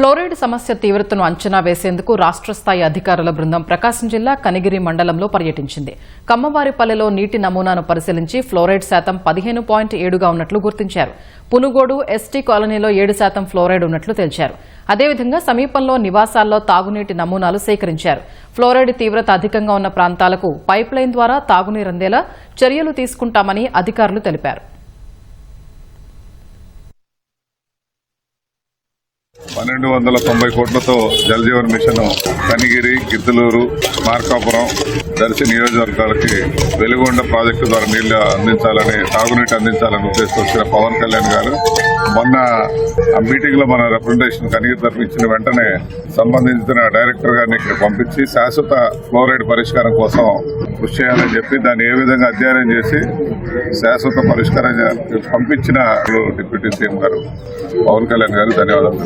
Fluoride సమస్య తీవ్రతను అంచనా వేసేందుకు రాష్ట్ర స్థాయి అధికారుల బృందం ప్రకాశం జిల్లా కనిగిరి మండలంలో పర్యటించింది. కమ్మవారిపల్లెలో నీటి నమూనాను పరిశీలించి ఫ్లోరైడ్ శాతం పదిహేను పాయింట్ ఏడుగా ఉన్నట్లు గుర్తించారు. పునుగోడు ఎస్టీ కాలనీలో ఏడు శాతం ఫ్లోరైడ్ ఉన్నట్లు తెలిచారు. అదేవిధంగా సమీపంలో నివాసాల్లో తాగునీటి నమూనాలు సేకరించారు. ఫ్లోరైడ్ తీవ్రత అధికంగా ఉన్న ప్రాంతాలకు పైప్లైన్ ద్వారా తాగునీరందేలా చర్యలు తీసుకుంటామని అధికారులు తెలిపారు. పన్నెండు వందల తొంభై కోట్లతో జలజీవన్ మిషన్ కనిగిరి గిద్దలూరు మార్కాపురం దర్శి నియోజకవర్గాలకి వెలుగొండ ప్రాజెక్టు ద్వారా నీళ్ళు అందించాలని తాగునీటి అందించాలని ఉద్దేశంతో వచ్చిన పవన్ కళ్యాణ్ గారు మొన్న ఆ మీటింగ్లో మన రిప్రజెంటేషన్ కనిగిరి తరఫు ఇచ్చిన వెంటనే సంబంధించిన డైరెక్టర్ గారిని ఇక్కడ పంపించి శాశ్వత ఫ్లోరైడ్ పరిష్కారం కోసం కృషి చేయాలని చెప్పి దాన్ని ఏ విధంగా అధ్యయనం చేసి శాశ్వత పరిష్కారం పంపించిన డిప్యూటీ సీఎం గారు పవన్ కళ్యాణ్ గారు ధన్యవాదాలు.